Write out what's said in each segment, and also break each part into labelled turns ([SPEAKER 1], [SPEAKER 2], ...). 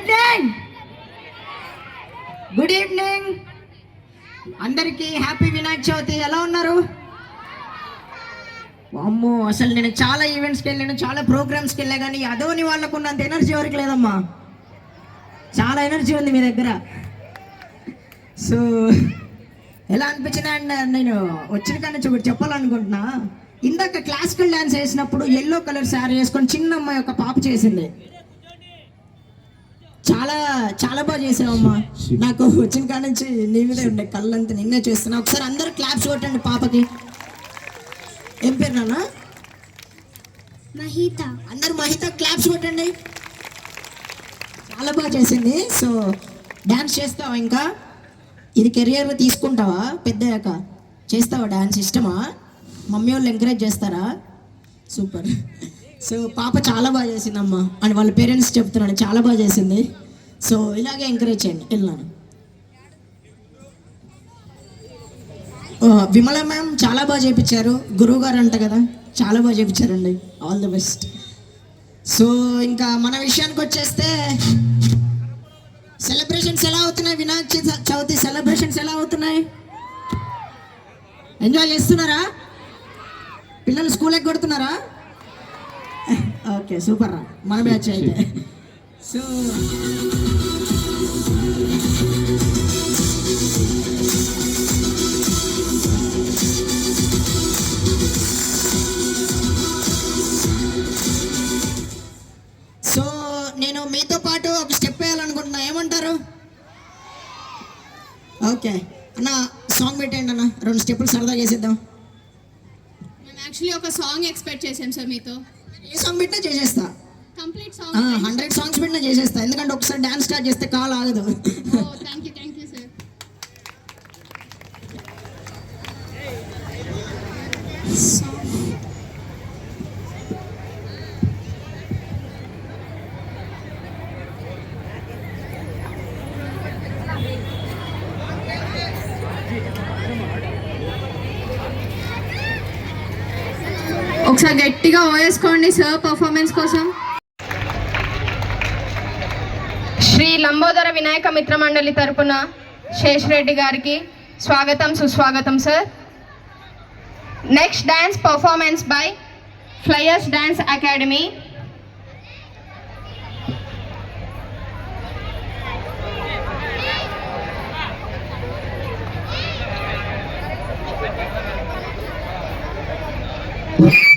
[SPEAKER 1] Evening good evening అందరికీ happy Vinayaka Chavithi. ఎలా ఉన్నారు? అమ్మో అసలు నేను చాలా ఈవెంట్స్కి వెళ్ళాను చాలా ప్రోగ్రామ్స్కి వెళ్ళా కానీ అదోని వాళ్ళకు ఉన్నంత ఎనర్జీ ఎవరికి లేదమ్మా. చాలా ఎనర్జీ ఉంది మీ దగ్గర. సో ఎలా అనిపించింది? అండ్ నేను వచ్చిన కానీ ఒకటి చెప్పాలనుకుంటున్నా. ఇందాక క్లాసికల్ డ్యాన్స్ వేసినప్పుడు ఎల్లో కలర్ శారీ వేసుకొని చిన్న అమ్మాయి ఒక పాప చేసింది. చాలా చాలా బాగా చేసావమ్మా. నాకు వచ్చిన కాడ నుంచి నీ మీదే ఉండే కళ్ళంతా నిన్నే చూస్తున్నా. ఒకసారి అందరూ క్లాప్స్ కొట్టండి పాపకి. ఏం పేరు నాన్న?
[SPEAKER 2] మహిత.
[SPEAKER 1] అందరు మహిత క్లాప్స్ కొట్టండి. చాలా బాగా చేసింది. సో డ్యాన్స్ చేస్తావా ఇంకా? ఇది కెరియర్ తీసుకుంటావా? పెద్దయ్యాక. చేస్తావా డ్యాన్స్ ఇష్టమా? మమ్మీ వాళ్ళు ఎంకరేజ్ చేస్తారా? సూపర్. సో పాప చాలా బాగా చేసిందమ్మా. అని వాళ్ళ పేరెంట్స్ చెప్తున్నాను చాలా బాగా చేసింది. సో ఇలాగే ఎంకరేజ్ చేయండి. వెళ్ళాను. విమల మ్యామ్ చాలా బాగా చేయించారు గురువు గారు అంట కదా చాలా బాగా చేయించారండి ఆల్ ది బెస్ట్ సో ఇంకా మన విషయానికి వచ్చేస్తే సెలబ్రేషన్స్ ఎలా అవుతున్నాయి? వినాయక చవితి- సెలబ్రేషన్స్ ఎలా అవుతున్నాయి? ఎంజాయ్ చేస్తున్నారా? పిల్లలు స్కూల్ కొడుతున్నారా? ఓకే సూపర్ రా. మన బ్యాచ్ అయితే. సో సో నేను మీతో పాటు ఒక స్టెప్ వేయాలనుకుంటున్నా. ఏమంటారు? ఓకే. అన్న సాంగ్ పెట్టండి అన్న. రెండు స్టెప్పులు సరదా చేసేద్దాం
[SPEAKER 3] మేము యాక్చువల్లీ ఒక సాంగ్ ఎక్స్పెక్ట్ చేసాం సార్ మీతో.
[SPEAKER 1] ఏ సాంగ్ పెట్టినా చేసేస్తా. హండ్రెడ్ సాంగ్స్ పెట్టినా చేసేస్తా. ఎందుకంటే ఒకసారి డాన్స్ స్టార్ట్ చేస్తే కాల్ ఆగదు.
[SPEAKER 3] గట్టిగా ఓయేసుకోండి సార్ పర్ఫార్మెన్స్ కోసం. శ్రీ లంబోదర వినాయక మిత్ర మండలి తరపున శేషరెడ్డి గారికి స్వాగతం సుస్వాగతం sir. Next dance performance by Flyers Dance Academy
[SPEAKER 4] hello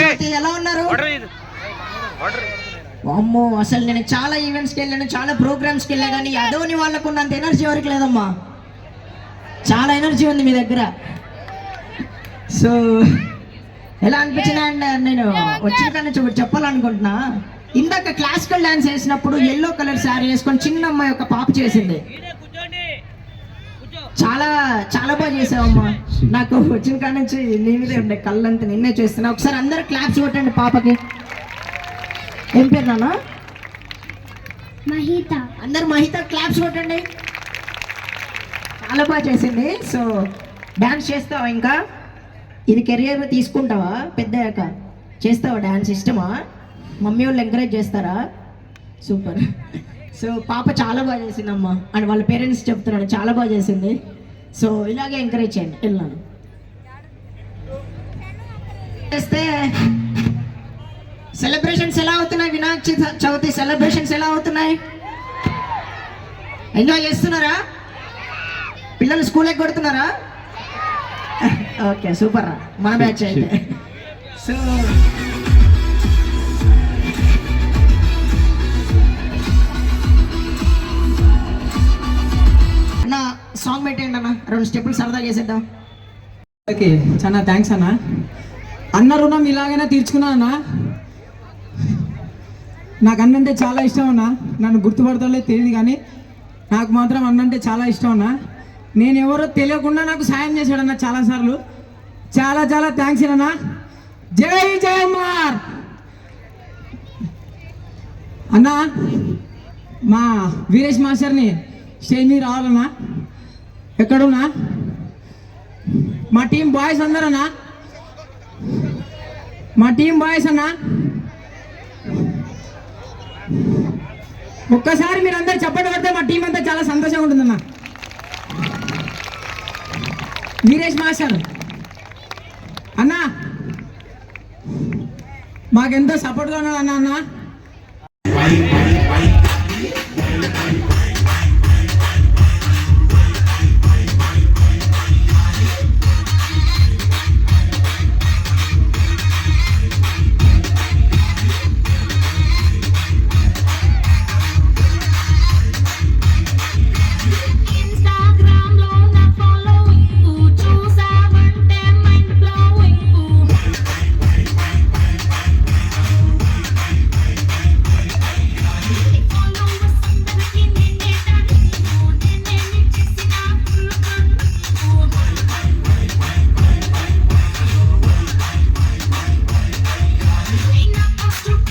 [SPEAKER 1] Chavithi ఎలా ఉన్నారు? అమ్మో అసలు నేను చాలా ఈవెంట్స్కి వెళ్ళాను చాలా ప్రోగ్రామ్స్కి వెళ్ళా కానీ అదోని వాళ్ళకు ఉన్నంత ఎనర్జీ ఎవరికి లేదమ్మా? చాలా ఎనర్జీ ఉంది మీ దగ్గర. సో ఎలా అనిపించింది? అండ్ నేను వచ్చిన ఒకటి చెప్పాలనుకుంటున్నా. ఇందాక క్లాసికల్ డాన్స్ వేసినప్పుడు ఎల్లో కలర్ శారీ వేసుకొని చిన్న అమ్మాయి ఒక పాప చేసింది. చాలా చాలా బాగా చేసావమ్మా. నాకు వచ్చిన కాడ నుంచి నీ మీదే ఉండే కళ్ళంతా నిన్నే చేస్తున్నా. ఒకసారి అందరు క్లాప్స్ కొట్టండి పాపకి. ఏం పేరు నాన్న?
[SPEAKER 2] మహిత.
[SPEAKER 1] అందరు మహిత క్లాప్స్ కొట్టండి. చాలా బాగా చేసింది. సో డాన్స్ చేస్తావా ఇంకా? ఇది కెరియర్ తీసుకుంటావా? పెద్దయ్యాక. చేస్తావా డాన్స్ ఇష్టమా? మమ్మీ వాళ్ళు ఎంకరేజ్ చేస్తారా? సూపర్ సో పాప చాలా బాగా చేసిందమ్మా. అని వాళ్ళ పేరెంట్స్ చెప్తున్నాను చాలా బాగా చేసింది. సో ఇలాగే ఎంకరేజ్ చేయండి. వెళ్ళాను చేస్తే సెలబ్రేషన్స్ ఎలా అవుతున్నాయి వినాయక చవితి- చవితి సెలబ్రేషన్స్ ఎలా అవుతున్నాయి? ఎంజాయ్ చేస్తున్నారా? పిల్లలు స్కూల్ కొడుతున్నారా? ఓకే సూపర్ రా. మన బ్యాచ్ అయితే. సో సాంగ్ పెట్టండి అన్న. రెండు స్టెప్పులు సరదా చేసేద్దాం.
[SPEAKER 5] ఓకే చాలా థ్యాంక్స్ అన్న. అన్న రుణం ఇలాగైనా తీర్చుకున్నా అన్న. నాకు అన్నంటే చాలా ఇష్టం అన్న. నన్ను గుర్తుపడతాలే తెలియదు కానీ నాకు మాత్రం అన్నంటే చాలా ఇష్టం అన్న. నేను ఎవరో తెలియకుండా నాకు సాయం చేశాడన్న చాలాసార్లు చాలా చాలా థ్యాంక్స్ అన్న. జై జయమార్! అన్న మా వీరేష్ మాస్టర్ని స్టేజ్ మీద రావాలన్నా. ఎక్కడున్నా? మా టీం బాయ్స్ అందరన్నా? మా టీం బాయ్స్ అన్నా? ఒక్కసారి మీరు అందరు చప్పటి పడితే మా టీం అంతా చాలా సంతోషంగా ఉంటుందన్న. వీరేష్ మాస్టర్. అన్నా మాకెంతో సపోర్ట్గా ఉన్నాడు అన్న అన్న.
[SPEAKER 4] Just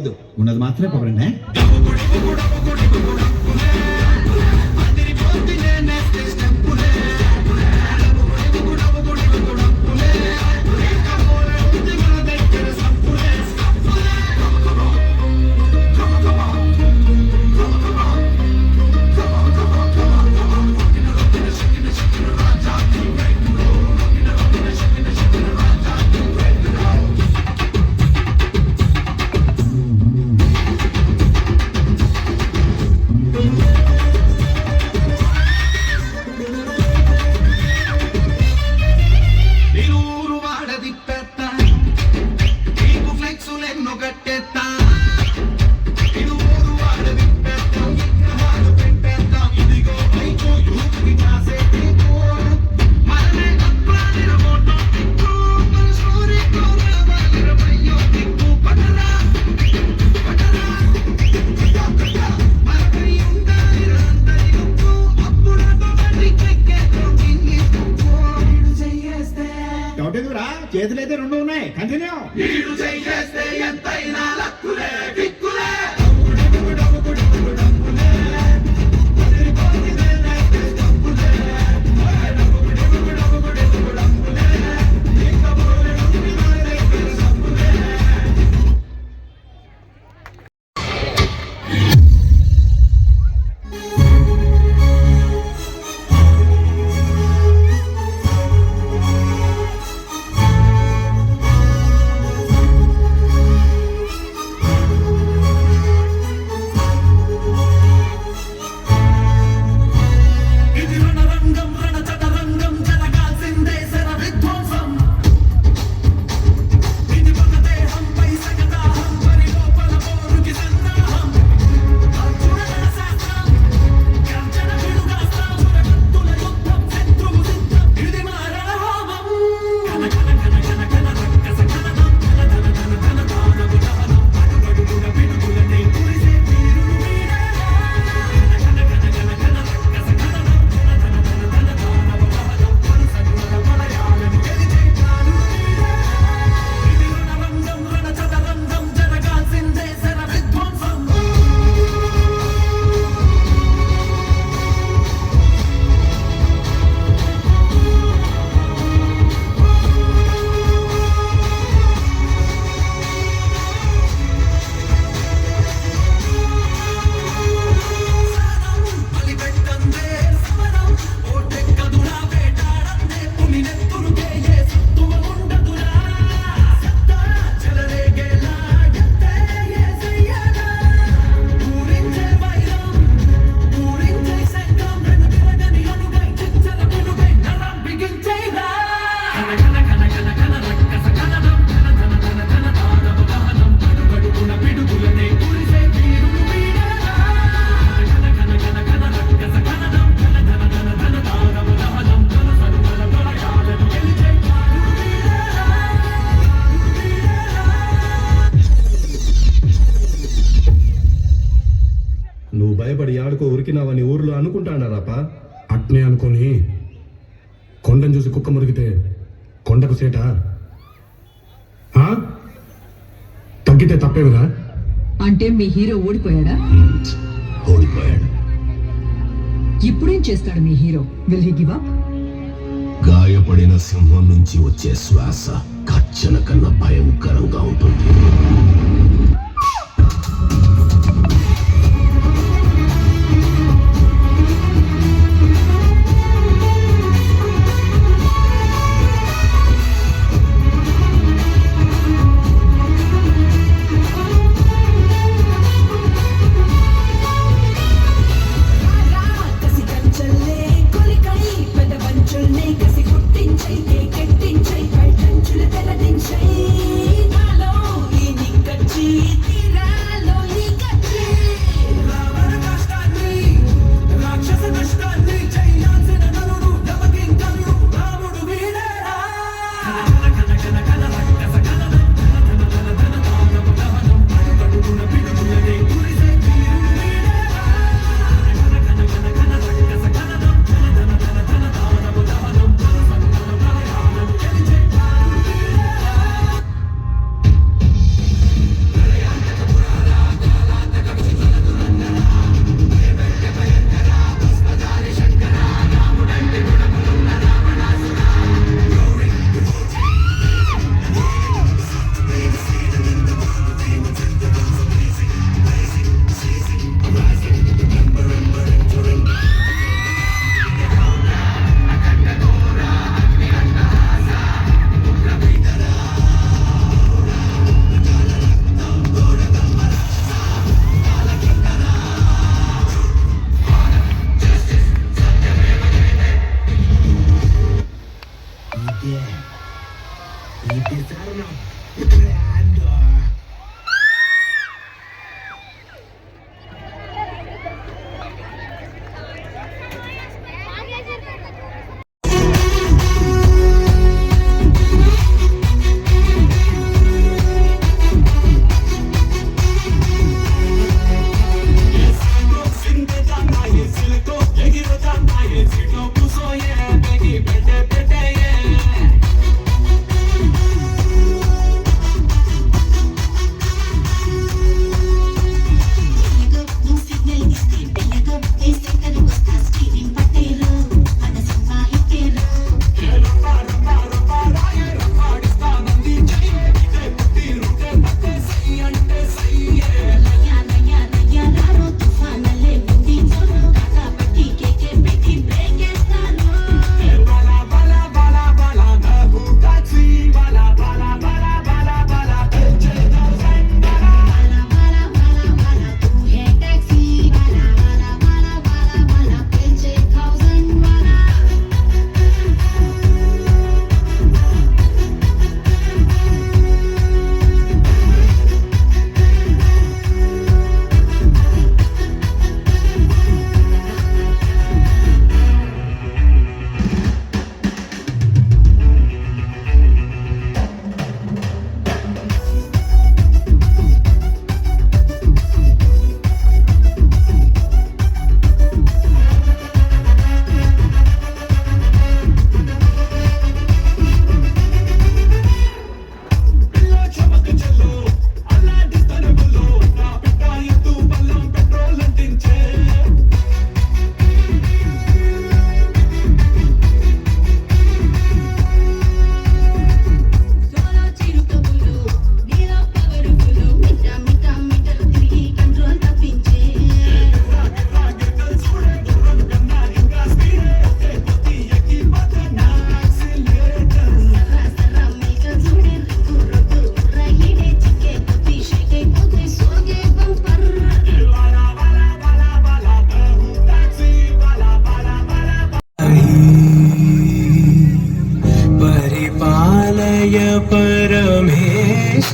[SPEAKER 4] ఉన్నది ఉన్నది మాత్రమే పగలండి చేతులైతే రెండు ఉన్నాయి. కంటిన్యూ
[SPEAKER 6] చేస్తే ఎంతైనా
[SPEAKER 7] విల్ హీ గివ్ అప్
[SPEAKER 6] గాయపడిన సింహం నుంచి వచ్చే శ్వాస కచ్చన కన్నా భయంకరంగా ఉంటుంది.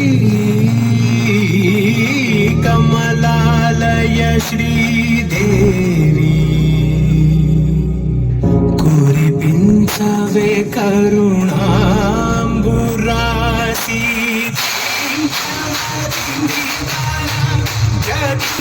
[SPEAKER 8] శ్రీ కమలాలయ శ్రీదేవి కురిపించవే కరుణాంబురాశి
[SPEAKER 2] ఎడమ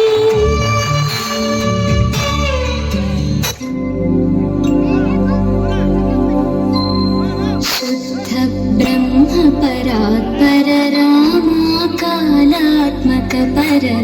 [SPEAKER 2] ശരണ